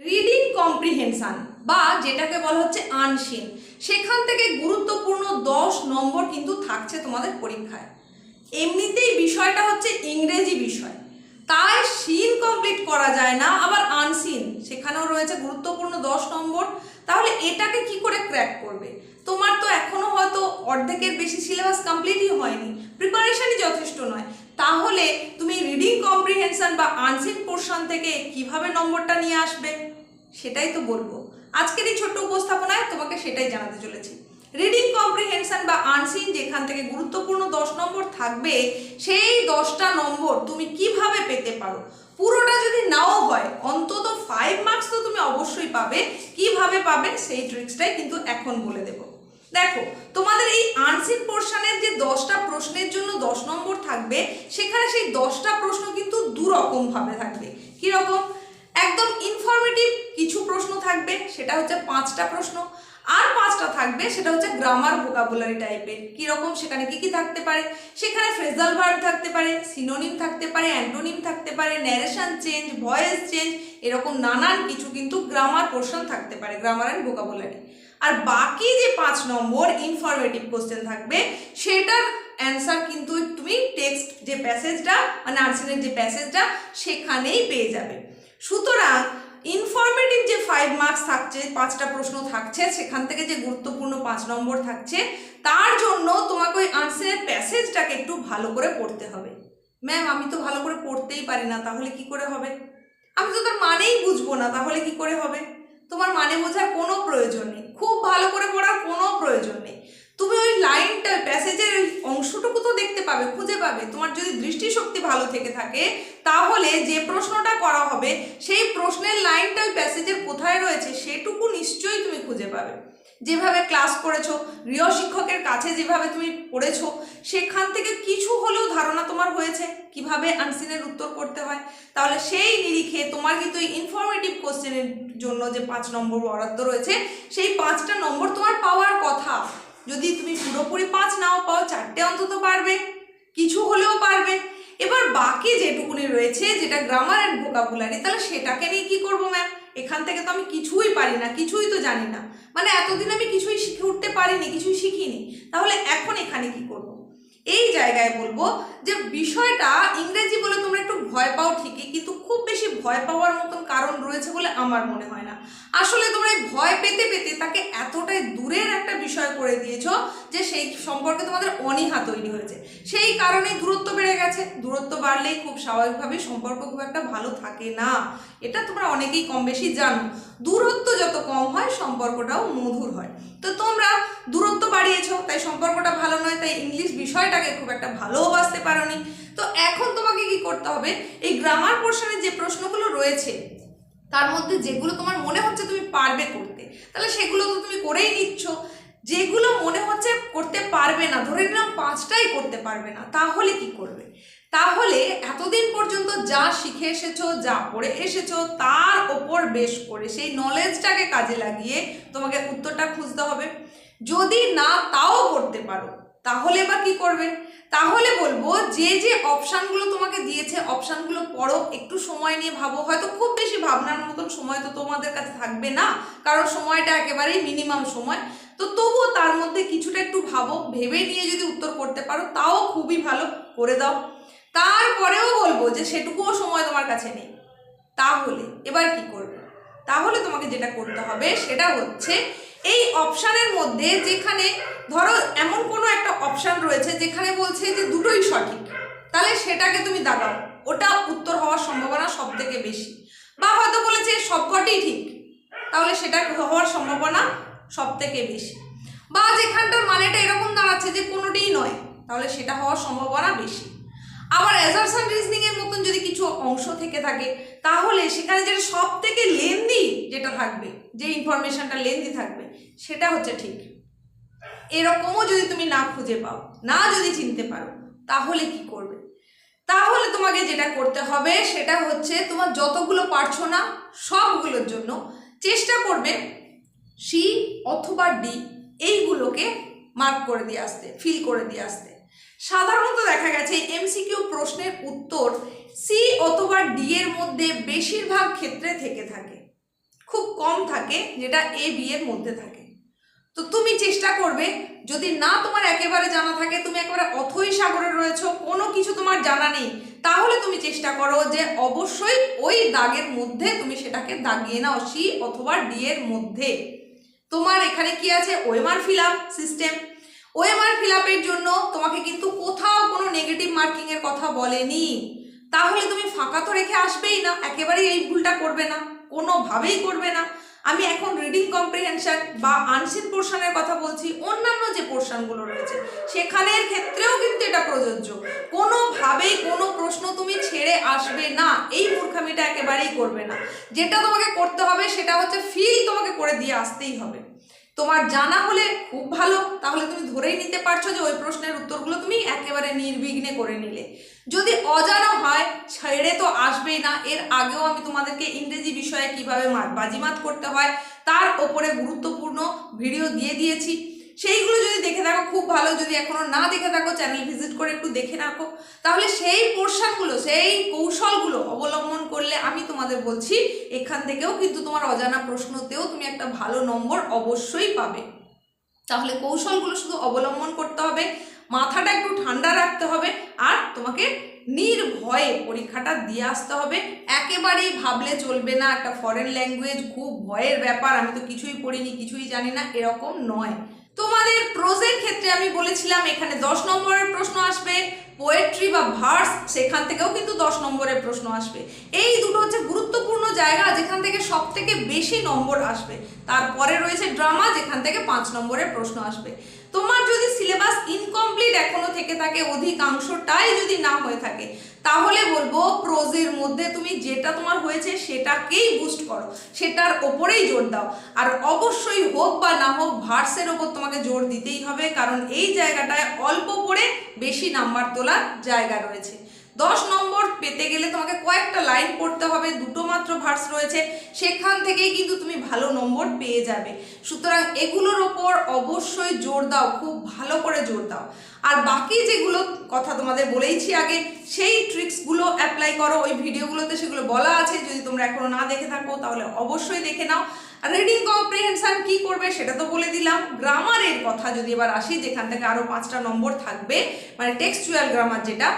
Reading comprehension বা যেটাকে বলা হচ্ছে আনসিন সেখান থেকে গুরুত্বপূর্ণ দশ নম্বর কিন্তু থাকছে তোমাদের পরীক্ষায়। এমনিতেই বিষয়টা হচ্ছে ইংরেজি বিষয়। তাই সিন কমপ্লিট করা যায় না, আবার আনসিন সেখানেও রয়েছে গুরুত্বপূর্ণ দশ নম্বর। এটাকে কি করে ক্র্যাক করবে? তোমার তো এখনও হয়তো অর্ধেকের বেশি সিলেবাস কমপ্লিটই হয়নি। প্রিপারেশনই যথেষ্ট নয়। তাহলে তুমি রিডিং কম্প্রিহেনশন বা আনসিন পোর্শন থেকে কীভাবে নম্বরটা নিয়ে আসবে? সেটাই তো বলব। আজকের এই ছোট্ট উপস্থাপনায় তোমাকে সেটাই জানাতে চলেছি। রিডিং কম্প্রিহেনশন বা আনসিন যেখান থেকে গুরুত্বপূর্ণ দশ নম্বর থাকবে, সেই দশটা নম্বর তুমি কীভাবে পেতে পারো? পুরোটা যদি নাও হয়, অন্তত ফাইভ মার্কস তো তুমি অবশ্যই পাবে। কীভাবে পাবে সেই ট্রিক্সটাই কিন্তু এখন বলে দেবো। দেখো, তোমাদের এই আনসিন পোর্শনের যে দশটা প্রশ্নের জন্য দশ নম্বর থাকবে, সেখানে সেই দশটা প্রশ্ন কিন্তু দু রকম ভাবে থাকবে। কীরকম? একদম ইনফরমেটিভ কিছু প্রশ্ন থাকবে, সেটা হচ্ছে পাঁচটা প্রশ্ন। আর পাঁচটা থাকবে, সেটা হচ্ছে গ্রামার ভোকাবুলারি টাইপের কীরকম? সেখানে কি কি থাকতে পারে? সেখানে ফ্রেজাল ভার্ব থাকতে পারে সিনোনিম থাকতে পারে অ্যান্টোনিম থাকতে পারে ন্যারেশন চেঞ্জ ভয়েস চেঞ্জ এরকম নানান কিছু কিন্তু গ্রামার পোর্শন থাকতে পারে গ্রামার অ্যান্ড ভোকাবুলারি আর বাকি যে পাঁচ নম্বর ইনফরমেটিভ কোশ্চেন থাকবে, সেটার অ্যান্সার কিন্তু তুমি টেক্সট যে প্যাসেজটা মানে আনসারের যে প্যাসেজটা সেখানেই পেয়ে যাবে। সুতরাং ইনফরমেটিভ যে ফাইভ মার্কস থাকছে, পাঁচটা প্রশ্ন থাকছে, সেখান থেকে যে গুরুত্বপূর্ণ পাঁচ নম্বর থাকছে, তার জন্য তোমাকে ওই আনসারের প্যাসেজটাকে একটু ভালো করে পড়তে হবে। ম্যাম আমি তো ভালো করে পড়তেই পারি না, তাহলে কি করে হবে? আমি তো তার মানেই বুঝব না, তাহলে কি করে হবে? তোমার মানে বোঝার কোনো প্রয়োজন নেই, খুব ভালো করে পড়ার কোনো প্রয়োজন নেই। তুমি ওই লাইনটা প্যাসেজের অংশটুকু তো দেখতে পাবে, খুঁজে পাবে। তোমার যদি দৃষ্টিশক্তি ভালো থেকে থাকে, তাহলে হবে, সেই প্রশ্নের লাইনটা ওই প্যাসেজের কোথায় রয়েছে সেটুকু নিশ্চয়ই তুমি খুঁজে পাবে। যেভাবে ক্লাস করেছ গৃহ শিক্ষকের কাছে যেভাবে তুমি পড়েছো, সেখান থেকে কিছু হলেও ধারণা তোমার হয়েছে, কীভাবে আনসিনের উত্তর করতে হয়। তাহলে সেই নিরিখে তোমার কিন্তু ইনফরমেটিভ কোশ্চেনের জন্য যে পাঁচ নম্বর বরাদ্দ রয়েছে, সেই পাঁচটা নম্বর তোমার পাওয়ার কথা। যদি তুমি পুরোপুরি পাঁচ নাও, পাও, চারটে অন্তত পারবে, কিছু হলেও পারবে। এবার বাকি যেটুকুনি রয়েছে, যেটা গ্রামার অ্যান্ড ভোকাবুলারি তাহলে সেটাকে নিয়ে কি করব ম্যাম এখান থেকে তো আমি কিছুই পারি না, কিছুই তো জানি না। মানে এতদিন আমি কিছুই শিখে উঠতে পারিনি, কিছুই শিখিনি। তাহলে এখন এখানে কি করব? এই জায়গায় বলব যে বিষয়টা ইংরেজি বলে তোমরা একটু ভয় পাও ঠিকই, কিন্তু খুব বেশি ভয় পাওয়ার মতন কারণ রয়েছে বলে আমার মনে হয় না। আসলে তোমরা ভয় পেতে পেতে তাকে এতটাই করে দিয়েছ যে সেই সম্পর্কে তোমাদের অনীহা তৈরি হয়েছে। সেই কারণেই দূরত্ব বেড়ে গেছে। দূরত্ব বাড়লেই খুব স্বাভাবিকভাবে সম্পর্ক খুব একটা ভালো থাকে না। এটা তোমরা অনেকেই কম বেশি জানো। দূরত্ব যত কম হয়, সম্পর্কটাও মধুর হয়। তো তোমরা দূরত্ব বাড়িয়েছ, তাই সম্পর্কটা ভালো নয়, তাই ইংলিশ বিষয়টাকে খুব একটা ভালোও ভালোবাসতে পারোনি। তো এখন তোমাকে কি করতে হবে, এই গ্রামার পোর্শনের যে প্রশ্নগুলো রয়েছে, তার মধ্যে যেগুলো তোমার মনে হচ্ছে তুমি পারবে করতে, তাহলে সেগুলো তো তুমি করেই নিচ্ছ। যেগুলো মনে হচ্ছে করতে পারবে না, ধরে নিলাম পাঁচটাই করতে পারবে না, তাহলে কি করবে? তাহলে এতদিন পর্যন্ত যা শিখে এসেছ, যা পড়ে এসেছ, তার ওপর বেশ করে সেই নলেজটাকে কাজে লাগিয়ে তোমাকে উত্তরটা খুঁজতে হবে। যদি না তাও করতে পারো, তাহলে বা কি করবে? তাহলে বলব যে যে অপশানগুলো তোমাকে দিয়েছে অপশানগুলো পড়ো, একটু সময় নিয়ে ভাবো। হয়তো খুব বেশি ভাবনার মতন সময় তো তোমাদের কাছে থাকবে না, কারণ সময়টা একেবারেই মিনিমাম সময়। তো তবুও তার মধ্যে কিছুটা একটু ভাবো, ভেবে নিয়ে যদি উত্তর করতে পারো, তাও খুবই ভালো করে দাও। তারপরেও বলব যে সেটুকুও সময় তোমার কাছে নেই। তাহলে এবার কি করবে? তাহলে তোমাকে যেটা করতে হবে সেটা হচ্ছে এই অপশানের মধ্যে যেখানে ধরো এমন কোনো একটা অপশান রয়েছে যেখানে বলছে যে দুটোই সঠিক। তাহলে সেটাকে তুমি দাগাও। ওটা উত্তর হওয়ার সম্ভাবনা সব থেকে বেশি। বা হয়তো বলেছে সবকটিই ঠিক। তাহলে সেটা হওয়ার সম্ভাবনা সব থেকে বেশি। বা যেখানটার মানেটা এরকম দাঁড়াচ্ছে যে কোনোটিই নয়, তাহলে সেটা হওয়ার সম্ভাবনা বেশি। আবার অ্যাজারশন রিজনিং এর মতন যদি কিছু অংশ থেকে থাকে, তাহলে সেখানে যেটা সব থেকে লেন্দি যেটা থাকবে, যে ইনফরমেশনটা লেন্দি থাকবে, সেটা হচ্ছে ঠিক। এরকমও যদি তুমি না খুঁজে পাও, না যদি চিনতে পারো, তাহলে কি করবে? তাহলে তোমাকে যেটা করতে হবে, সেটা হচ্ছে তোমার যতগুলো পারছ না, সবগুলোর জন্য চেষ্টা করবে সি অথবা ডি এইগুলোকে মার্ক করে দিয়ে আসতে ফিল করে দিয়ে আসতে। সাধারণত দেখা গেছে এমসিকিউ প্রশ্নের উত্তর সি অথবা ডি এর মধ্যে বেশিরভাগ ক্ষেত্রে থেকে থাকে। খুব কম থাকে যেটা এ বি এর মধ্যে থাকে। তো তুমি চেষ্টা করবে, যদি না তোমার একেবারে জানা থাকে, তুমি একেবারে অথই সাগরে রয়েছো, কোনো কিছু তোমার জানা নেই, তাহলে তুমি চেষ্টা করো যে অবশ্যই ওই দাগের মধ্যে তুমি সেটাকে দাগিয়ে নাও, সি অথবা ডি এর মধ্যে। তোমার এখানে কি আছে? ওয়েমার ফিল আপ সিস্টেম ওয়েমার ফিল আপের জন্য তোমাকে কিন্তু কোথাও কোনো নেগেটিভ মার্কিংয়ের কথা বলেনি। তাহলে তুমি ফাঁকা তো রেখে আসবেই না, একেবারেই এই ভুলটা করবে না, কোনোভাবেই করবে না। আমি এখন রিডিং কম্প্রিহেনশন বা আনসিন পোর্শনের কথা বলছি, অন্যান্য পোর্শনগুলো রয়েছে। সেখানের ক্ষেত্রেও কিন্তু এটা প্রযোজ্য। কোনোভাবেই কোনো প্রশ্ন তুমি ছেড়ে আসবে না। এই মূর্খামিটা একেবারেই করবে না। যেটা তোমাকে করতে হবে সেটা হচ্ছে ফিল তোমাকে করে দিয়ে আসতেই হবে। তোমার জানা হলে খুব ভালো। তাহলে তুমি ধরেই নিতে পারছ যে ওই প্রশ্নের উত্তরগুলো তুমি একেবারে নির্বিঘ্নে করে নিলে। যদি অজানা হয়, ছেড়ে তো আসবেই না। এর আগেও আমি তোমাদেরকে ইংরেজি বিষয়ে কীভাবে বাজিমাত করতে হয়, তার ওপরে গুরুত্বপূর্ণ ভিডিও দিয়ে দিয়েছি। সেইগুলো যদি দেখে থাকো, খুব ভালো। যদি এখনও না দেখে থাকো চ্যানেল ভিজিট করে একটু দেখে রাখো। তাহলে সেই পোর্শনগুলো সেই কৌশলগুলো অবলম্বন করলে আমি তোমাদের বলছি, এখান থেকেও কিন্তু তোমার অজানা প্রশ্নতেও তুমি একটা ভালো নম্বর অবশ্যই পাবে। তাহলে কৌশলগুলো শুধু অবলম্বন করতে হবে, মাথাটা একটু ঠান্ডা রাখতে হবে, আর তোমাকে নির্ভয়ে পরীক্ষাটা দিয়ে আসতে হবে। একেবারেই ভাবলে চলবে না, একটা ফরেন ল্যাঙ্গুয়েজ খুব ভয়ের ব্যাপার, আমি তো কিছুই পড়িনি, কিছুই জানি না, এরকম নয়। তোমাদের প্রোজের ক্ষেত্রে আমি বলেছিলাম, এখানে দশ নম্বরের প্রশ্ন আসবে। পোয়েট্রি বা ভার্স সেখান থেকেও কিন্তু দশ নম্বরের প্রশ্ন আসবে। এই দুটো হচ্ছে গুরুত্বপূর্ণ জায়গা, যেখান থেকে সব থেকে বেশি নম্বর আসবে। তারপরে রয়েছে ড্রামা যেখান থেকে পাঁচ নম্বরের প্রশ্ন আসবে। তোমার যদি সিলেবাস ইনকমপ্লিট এখনও থেকে থাকে, অধিকাংশটাই যদি না হয়ে থাকে, তাহলে বলব প্রোজের মধ্যে তুমি যেটা তোমার হয়েছে সেটাকেই বুস্ট করো, সেটার ওপরেই জোর দাও। আর অবশ্যই হোক বা না হোক ভার্সের ওপর তোমাকে জোর দিতেই হবে, কারণ এই জায়গাটায় অল্প পড়ে বেশি নাম্বার তোলার জায়গা রয়েছে। দশ নম্বর পেতে গেলে তোমাকে কয়েকটা লাইন পড়তে হবে, দুটো মাত্র ভার্স রয়েছে, সেখান থেকেই কিন্তু তুমি ভালো নম্বর পেয়ে যাবে। সুতরাং এগুলোর ওপর অবশ্যই জোর দাও, খুব ভালো করে জোর দাও। আর বাকি যেগুলো কথা তোমাদের বলেইছি আগে, সেই ট্রিক্সগুলো অ্যাপ্লাই করো, ওই ভিডিওগুলোতে সেগুলো বলা আছে, যদি তোমরা এখনও না দেখে থাকো, তাহলে অবশ্যই দেখে নাও। রিডিং কম্প্রিহেনশন কি করবে সেটা তো বলে দিলাম। গ্রামারের কথা যদি এবার আসি, যেখান থেকে আরও পাঁচটা নম্বর থাকবে মানে টেক্সচুয়াল গ্রামার যেটা,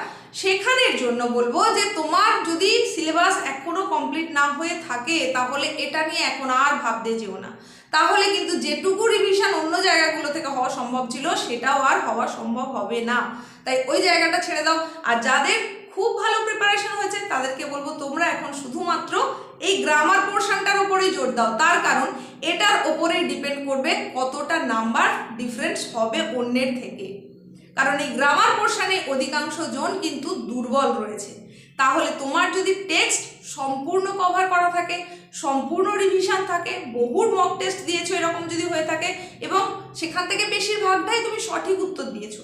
সেখানের জন্য বলব যে তোমার যদি সিলেবাস এখনও কমপ্লিট না হয়ে থাকে, তাহলে এটা নিয়ে এখন আর ভাবতে যেও না। তাহলে কিন্তু যেটুকু রিভিশন অন্য জায়গাগুলো থেকে হওয়া সম্ভব ছিল, সেটাও আর হওয়া সম্ভব হবে না। তাই ওই জায়গাটা ছেড়ে দাও। আর যাদের খুব ভালো প্রিপারেশন হয়েছে, তাদেরকে বলব তোমরা এখন শুধুমাত্র এই গ্রামার পোর্শনটার উপরেই জোর দাও। তার কারণ এটার ওপরেই ডিপেন্ড করবে কতটা নাম্বার ডিফারেন্স হবে অন্যের থেকে। কারণ এই গ্রামার পোর্শনে অধিকাংশ জন কিন্তু দুর্বল রয়েছে। তাহলে তোমার যদি টেক্সট সম্পূর্ণ কভার করা থাকে সম্পূর্ণ রিভিশন থাকে, বহুর মক টেস্ট দিয়েছ এরকম যদি হয়ে থাকে এবং সেখান থেকে বেশিরভাগটাই তুমি সঠিক উত্তর দিয়েছ।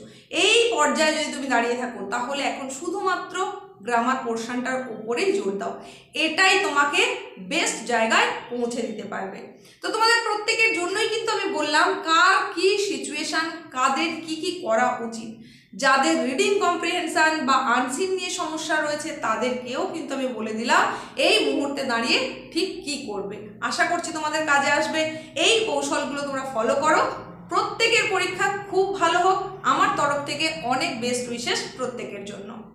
এই পর্যায়ে যদি তুমি দাঁড়িয়ে থাকো, তাহলে এখন শুধুমাত্র গ্রামার পোর্শনটার উপরেই জোর দাও। এটাই তোমাকে বেস্ট জায়গায় পৌঁছে দিতে পারবে। তো তোমাদের প্রত্যেকের জন্যই কিন্তু আমি বললাম, কার কি সিচুয়েশন কাদের কি কি করা উচিত? যাদের রিডিং কম্প্রিহেনশান বা আনসিন নিয়ে সমস্যা রয়েছে, তাদেরকেও কিন্তু আমি বলে দিলাম, এই মুহূর্তে দাঁড়িয়ে ঠিক কি করবে। আশা করছি তোমাদের কাজে আসবে। এই কৌশলগুলো তোমরা ফলো করো। প্রত্যেকের পরীক্ষা খুব ভালো হোক। আমার তরফ থেকে অনেক বেস্ট উইশেস প্রত্যেকের জন্য।